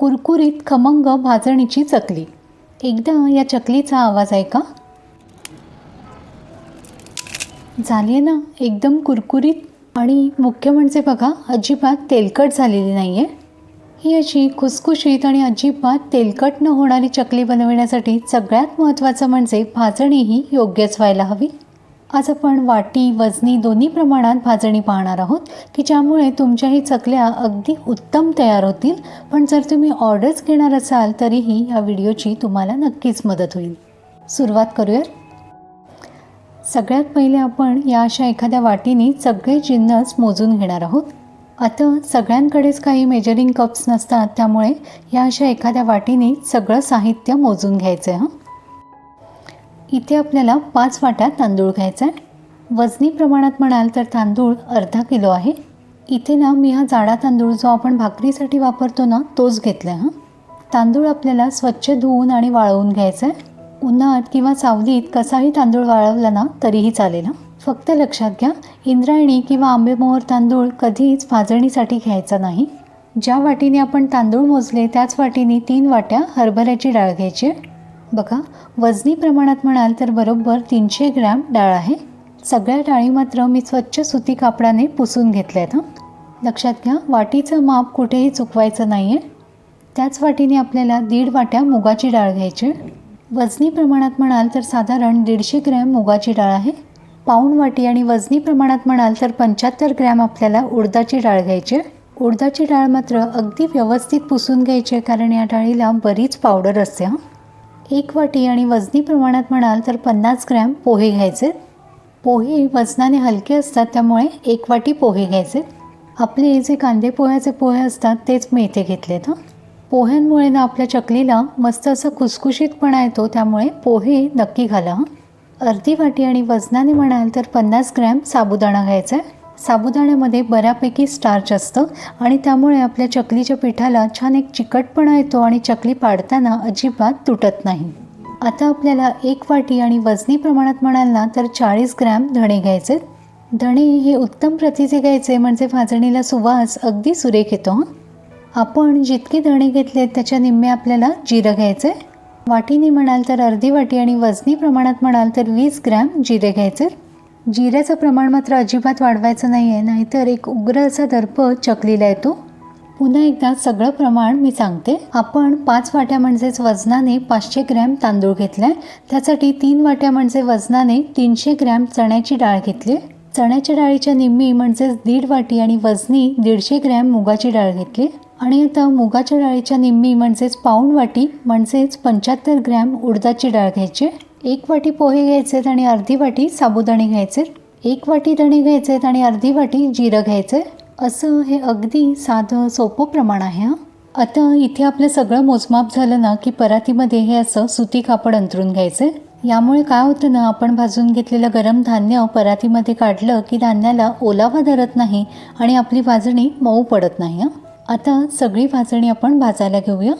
कुरकुरीत खमंग भाजणीची चकली. एकदा या चकलीचा आवाज ऐका. झाली आहे ना एकदम कुरकुरीत. आणि मुख्य म्हणजे बघा अजिबात तेलकट झालेली नाही आहे ही अशी खुसखुशीत आणि अजिबात तेलकट न होणारी चकली बनवण्यासाठी सगळ्यात महत्त्वाचं म्हणजे भाजणी ही योग्यच व्हायला हवी. आज आपण वाटी वजनी दोन्ही प्रमाणात भाजणी पाहणार आहोत की ज्यामुळे तुमच्याही चकल्या अगदी उत्तम तयार होतील. पण जर तुम्ही ऑर्डर्स घेणार असाल तरीही या व्हिडिओची तुम्हाला नक्कीच मदत होईल. सुरुवात करूया सगळ्यात पहिले आपण या अशा एखाद्या वाटीने सगळे जिन्नस मोजून घेणार आहोत. आता सगळ्यांकडेच काही मेजरिंग कप्स नसतात त्यामुळे या अशा एखाद्या वाटीने सगळं साहित्य मोजून घ्यायचं आहे हां. इथे आपल्याला पाच वाट्या तांदूळ घ्यायचा आहे. वजनी प्रमाणात म्हणाल तर तांदूळ अर्धा किलो आहे. इथे ना मी हा जाडा तांदूळ जो आपण भाकरीसाठी वापरतो ना तोच घेतला आहे हां. तांदूळ आपल्याला स्वच्छ धुवून आणि वाळवून घ्यायचा आहे. उन्हात किंवा सावलीत कसाही तांदूळ वाळवला ना तरीही चालेल हां. फक्त लक्षात घ्या इंद्रायणी किंवा आंबेमोहर तांदूळ कधीच भाजणीसाठी घ्यायचा नाही. ज्या वाटीने आपण तांदूळ मोजले त्याच वाटीने तीन वाट्या हरभऱ्याची डाळ घ्यायची आहे. बघा वजनी प्रमाणात म्हणाल तर बरोबर तीनशे ग्रॅम डाळ आहे. सगळ्या डाळी मात्र मी स्वच्छ सुती कापडाने पुसून घेतल्या आहेत हां. लक्षात घ्या वाटीचं माप कुठेही चुकवायचं नाही आहे त्याच वाटीने आपल्याला दीड वाट्या मुगाची डाळ घ्यायची आहे. वजनी प्रमाणात म्हणाल तर साधारण दीडशे ग्रॅम मुगाची डाळ आहे. पाऊण वाटी आणि वजनी प्रमाणात म्हणाल तर पंच्याहत्तर ग्रॅम आपल्याला उडदाची डाळ घ्यायची आहे. उडदाची डाळ मात्र अगदी व्यवस्थित पुसून घ्यायची आहे कारण या डाळीला बरीच पावडर असते हां. एक वाटी आणि वजनी प्रमाणात म्हणाल तर पन्नास ग्रॅम पोहे घ्यायचे. पोहे वजनाने हलके असतात त्यामुळे एक वाटी पोहे घ्यायचे. आपले जे कांदे पोह्याचे पोहे असतात तेच मी इथे घेतलेत हं. पोह्यांमुळे ना आपल्या चकलीला मस्त असा खुसखुशीतपणा येतो त्यामुळे पोहे नक्की घाला हां. अर्धी वाटी आणि वजनाने म्हणाल तर पन्नास ग्रॅम साबुदाणा घ्यायचा आहे. साबुदाण्यामध्ये बऱ्यापैकी स्टार्च असतं आणि त्यामुळे आपल्या चकलीच्या पिठाला छान एक चिकटपणा येतो आणि चकली पाडताना अजिबात तुटत नाही. आता आपल्याला एक वाटी आणि वजनी प्रमाणात म्हणाल ना तर चाळीस ग्रॅम धणे घ्यायचे. धणे हे उत्तम प्रतीचे घ्यायचे म्हणजे भाजणीला सुवास अगदी सुरेख येतो आपण जितके धणे घेतले त्याच्या निम्मे आपल्याला जिरं घ्यायचे. वाटीने म्हणाल तर अर्धी वाटी आणि वजनी प्रमाणात म्हणाल तर वीस ग्रॅम जिरे घ्यायचे. जिऱ्याचं प्रमाण मात्र अजिबात वाढवायचं नाही आहे नाहीतर एक उग्र असा दर्प चकलीला येतो पुन्हा एकदा सगळं प्रमाण मी सांगते. आपण पाच वाट्या म्हणजेच वजनाने पाचशे ग्रॅम तांदूळ घेतला आहे त्यासाठी तीन वाट्या म्हणजे वजनाने तीनशे ग्रॅम चण्याची डाळ घेतली. चण्याच्या डाळीच्या निम्मी म्हणजेच दीड वाटी आणि वजनी दीडशे ग्रॅम मुगाची डाळ घेतली. आणि आता मुगाच्या डाळीच्या निम्मी म्हणजेच पाऊण वाटी म्हणजेच पंच्याहत्तर ग्रॅम उडदाची डाळ घ्यायची. एक वाटी पोहे घ्यायचेत आणि अर्धी वाटी साबुदाणे घ्यायचे एक वाटी धणे घ्यायचेत आणि अर्धी वाटी जिरं घ्यायचं असं हे अगदी साधं सोपं प्रमाण आहे हां. आता इथे आपलं सगळं मोजमाप झालं ना की परातीमध्ये हे असं सुती कापड अंतरून घ्यायचं यामुळे काय होतं ना आपण भाजून घेतलेलं गरम धान्य परातीमध्ये काढलं की धान्याला ओलावा धरत नाही आणि आपली भाजणी मऊ पडत नाही आता सगळी भाजणी आपण भाजायला घेऊया.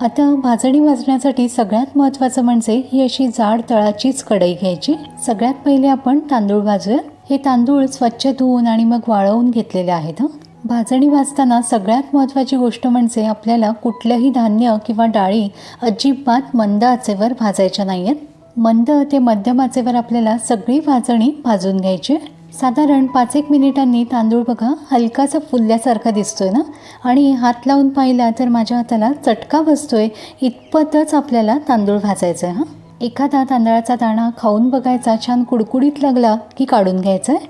आता भाजणी भाजण्यासाठी सगळ्यात महत्त्वाचं म्हणजे ही अशी जाड तळाचीच कढई घ्यायची. सगळ्यात पहिले आपण तांदूळ भाजूयात हे तांदूळ स्वच्छ धुवून आणि मग वाळवून घेतलेले आहेत हं. भाजणी भाजताना सगळ्यात महत्त्वाची गोष्ट म्हणजे आपल्याला कुठलंही धान्य किंवा डाळी अजिबात मंद आचेवर भाजायच्या नाही आहेत मंद ते मध्यम आचेवर आपल्याला सगळी भाजणी भाजून घ्यायची. साधारण पाच एक मिनिटांनी तांदूळ बघा हलकासा फुलल्यासारखा दिसतोय ना? आणि हात लावून पाहिला तर माझ्या हाताला चटका बसतोय इतपतच आपल्याला तांदूळ भाजायचं आहे हां? एखादा तांदळाचा दाणा खाऊन बघायचा छान कुडकुडीत लागला की काढून घ्यायचा आहे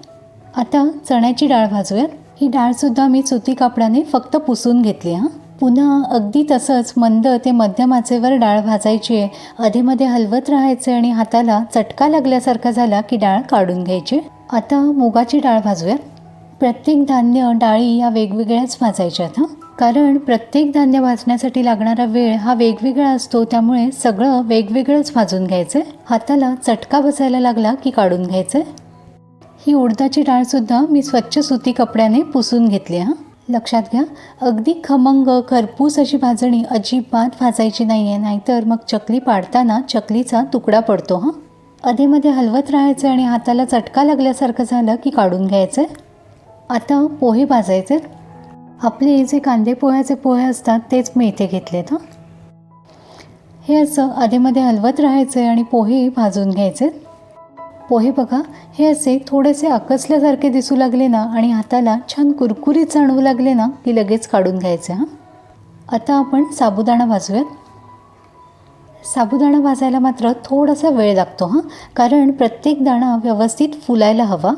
आता चण्याची डाळ भाजूयात. ही डाळसुद्धा मी सुती कापडाने फक्त पुसून घेतली हां? पुन्हा अगदी तसंच मंद ते मध्यम आचेवर डाळ भाजायची आहे. अधेमध्ये हलवत राहायचे आणि हाताला चटका लागल्यासारखा झाला की डाळ काढून घ्यायची. आता मुगाची डाळ भाजूयात प्रत्येक धान्य डाळी या वेगवेगळ्याच भाजायच्यात हां. कारण प्रत्येक धान्य भाजण्यासाठी लागणारा वेळ हा वेगवेगळा असतो त्यामुळे सगळं वेगवेगळंच भाजून घ्यायचं हाताला चटका बसायला लागला की काढून घ्यायचं ही उडदाची डाळसुद्धा मी स्वच्छ सुती कपड्याने पुसून घेतली हां. लक्षात घ्या अगदी खमंग खरपूस अशी भाजणी अजिबात भाजायची नाही आहे नाहीतर मग चकली पाडताना चकलीचा तुकडा पडतो हां. अधेमध्ये हलवत राहायचं आणि हाताला चटका लागल्यासारखं झालं की काढून घ्यायचं आता पोहे भाजायचे. आपले जे कांदे पोह्याचे पोहे असतात तेच मी इथे घेतलेत हां. हे असं आधीमध्ये हलवत राहायचं आहे आणि पोहे भाजून घ्यायचे. पोहे बघा हे असे थोडेसे आकसल्यासारखे दिसू लागले ना आणि हाताला छान कुरकुरीत जाणवू लागले ना की लगेच काढून घ्यायचे हां. आता आपण साबुदाणा भाजूयात. साबुदाणा भाजायला मात्र थोडासा वेळ लागतो हां? कारण प्रत्येक दाणा व्यवस्थित फुलायला हवा.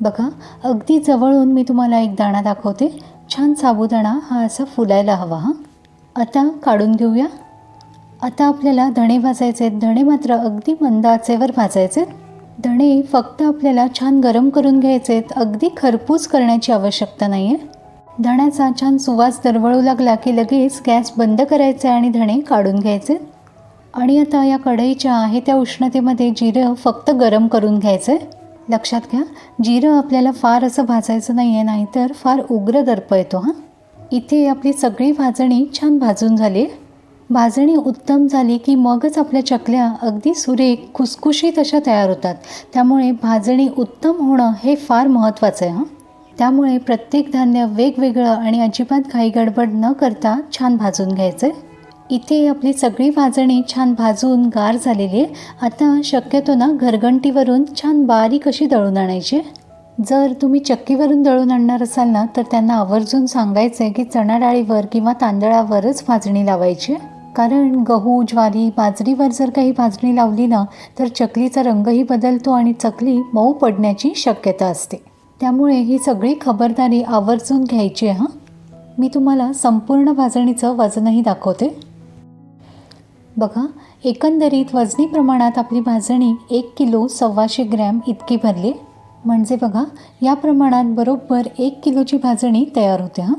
बघा अगदी जवळून मी तुम्हाला एक दाणा दाखवते. छान साबुदाणा हा असा फुलायला हवा हां? आता काढून घेऊया. आता आपल्याला धणे भाजायचे आहेत. धणे मात्र अगदी मंद आचेवर भाजायचे आहेत. धणे फक्त आपल्याला छान गरम करून घ्यायचे आहेत. अगदी खरपूस करण्याची आवश्यकता नाही आहे धण्याचा छान सुवास दरवळू लागला की लगेच गॅस बंद करायचा आणि धणे काढून घ्यायचे. आणि आता या कढईच्या आहे त्या उष्णतेमध्ये जिरं फक्त गरम करून घ्यायचं आहे. लक्षात घ्या जिरं आपल्याला फार असं भाजायचं नाही आहे नाहीतर फार उग्र दर्प येतो हां. इथे आपली सगळी भाजणी छान भाजून झाली आहे. भाजणी उत्तम झाली की मगच आपल्या चकल्या अगदी सुरेख खुसखुशीत अशा तयार होतात. त्यामुळे भाजणी उत्तम होणं हे फार महत्त्वाचं आहे हां. त्यामुळे प्रत्येक धान्य वेगवेगळं आणि अजिबात घाई गडबड न करता छान भाजून घ्यायचं आहे. इथे आपली सगळी भाजणी छान भाजून गार झालेली आहे. आता शक्यतो ना घरघंटीवरून छान बारीक अशी दळून आणायची जर तुम्ही चक्कीवरून दळून आणणार असाल ना तर त्यांना आवर्जून सांगायचं आहे की चणा डाळीवर किंवा तांदळावरच भाजणी लावायची आहे. कारण गहू ज्वारी बाजरीवर जर काही भाजणी लावली ना तर चकलीचा रंगही बदलतो आणि चकली मऊ पडण्याची शक्यता असते. त्यामुळे ही सगळी खबरदारी आवर्जून घ्यायची आहे हां. मी तुम्हाला संपूर्ण भाजणीचं वजनही दाखवते. बघा एकंदरीत वजनी प्रमाणात आपली भाजणी एक किलो सव्वाशे ग्रॅम इतकी भरली. म्हणजे बघा या प्रमाणात बरोबर एक किलोची भाजणी तयार होते हां.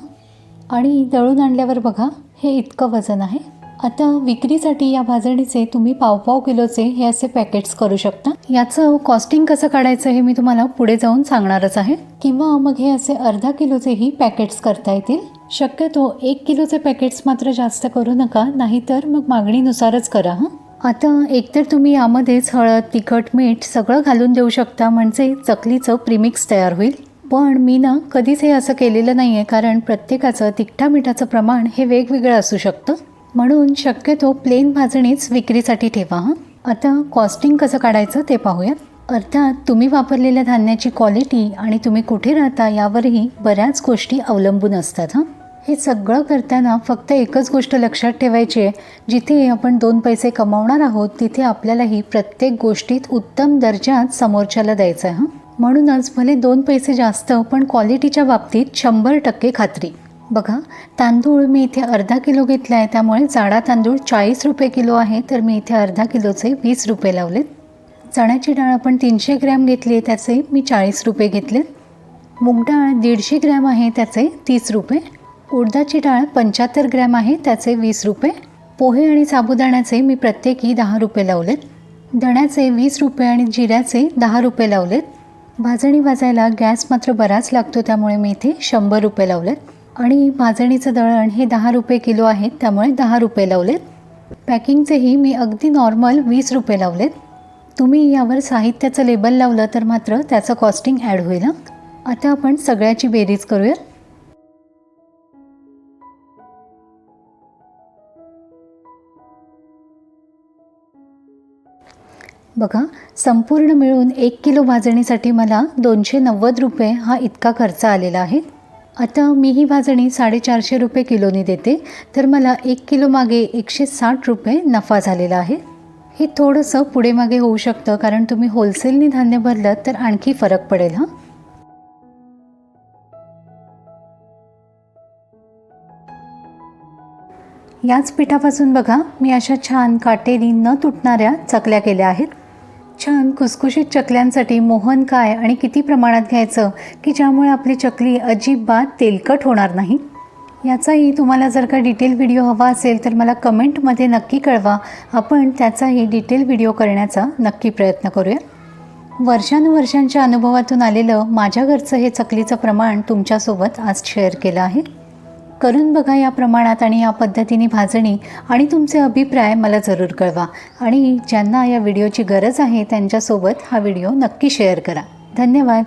आणि दळून आणल्यावर बघा हे इतकं वजन आहे. आता विक्रीसाठी या भाजणीचे तुम्ही पावपाव किलोचे हे असे पॅकेट्स करू शकता. याचं कॉस्टिंग कसं काढायचं हे मी तुम्हाला पुढे जाऊन सांगणारच आहे. किंवा मग हे असे अर्धा किलोचेही पॅकेट्स करता येतील. शक्यतो एक किलोचे पॅकेट्स मात्र जास्त करू नका नाहीतर मग मागणीनुसारच करा हां. आता एकतर तुम्ही यामध्येच हळद तिखट मीठ सगळं घालून देऊ शकता म्हणजे चकलीचं प्रीमिक्स तयार होईल. पण मी ना कधीच हे असं केलेलं नाही आहे कारण प्रत्येकाचं तिखटा मिठाचं प्रमाण हे वेगवेगळं असू शकतं. म्हणून शक्यतो प्लेन भाजणीच विक्रीसाठी ठेवा हां. आता कॉस्टिंग कसं काढायचं ते पाहूयात. अर्थात तुम्ही वापरलेल्या धान्याची क्वालिटी आणि तुम्ही कुठे राहता यावरही बऱ्याच गोष्टी अवलंबून असतात हां. हे सगळं करताना फक्त एकच गोष्ट लक्षात ठेवायची आहे जिथे आपण दोन पैसे कमावणार आहोत तिथे आपल्यालाही प्रत्येक गोष्टीत उत्तम दर्जात समोरच्याला द्यायचं आहे हां. म्हणूनच भले दोन पैसे जास्त पण क्वालिटीच्या बाबतीत शंभर टक्के खात्री. बघा तांदूळ मी इथे अर्धा किलो घेतला आहे त्यामुळे जाडा तांदूळ चाळीस रुपये किलो आहे तर मी इथे अर्धा किलोचे वीस रुपये लावलेत. चण्याची डाळ आपण तीनशे ग्रॅम घेतली आहे त्याचे मी चाळीस रुपये घेतलेत. मूग डाळ दीडशे ग्रॅम आहे त्याचे तीस रुपये. उडदाची डाळ पंच्याहत्तर ग्रॅम आहे त्याचे वीस रुपये. पोहे आणि साबुदाण्याचे मी प्रत्येकी दहा रुपये लावलेत. धण्याचे वीस रुपये आणि जिऱ्याचे दहा रुपये लावलेत. भाजणी भाजायला गॅस मात्र बराच लागतो त्यामुळे मी इथे शंभर रुपये लावलेत. आणि भाजणीचं दळण हे दहा रुपये किलो आहेत त्यामुळे दहा रुपये लावलेत. पॅकिंगचेही मी अगदी नॉर्मल वीस रुपये लावलेत. तुम्ही यावर साहित्याचं लेबल लावलं तर मात्र त्याचं कॉस्टिंग ॲड होईल आता आपण सगळ्याची बेरीज करूया बघा संपूर्ण मिळून एक किलो भाजणीसाठी मला दोनशे नव्वद रुपये हा इतका खर्च आलेला आहे. आता मी ही भाजणी साडेचारशे रुपये किलोनी देते तर मला एक किलो मागे एकशे साठ रुपये नफा झालेला आहे. हे थोडंसं पुढे मागे होऊ शकतं कारण तुम्ही होलसेलनी धान्य भरलं तर आणखी फरक पडेल हां? याच पिठापासून बघा मी अशा छान काटेरी न तुटणाऱ्या चकल्या केल्या आहेत. छान खुसखुशीत चकल्यांसाठी मोहन काय आणि किती प्रमाणात घ्यायचं की ज्यामुळे आपली चकली अजिबात तेलकट होणार नाही? याचाही तुम्हाला जर का डिटेल व्हिडिओ हवा असेल तर मला कमेंटमध्ये नक्की कळवा. आपण त्याचाही डिटेल व्हिडिओ करण्याचा नक्की प्रयत्न करूया. वर्षानुवर्षांच्या अनुभवातून आलेलं माझ्या घरचं हे चकलीचं प्रमाण तुमच्यासोबत आज शेअर केलं आहे. करून बघा या प्रमाणात आणि या पद्धतीने भाजणी आणि तुमचे अभिप्राय मला जरूर कळवा. आणि ज्यांना या व्हिडिओची गरज आहे त्यांच्यासोबत हा व्हिडिओ नक्की शेअर करा. धन्यवाद.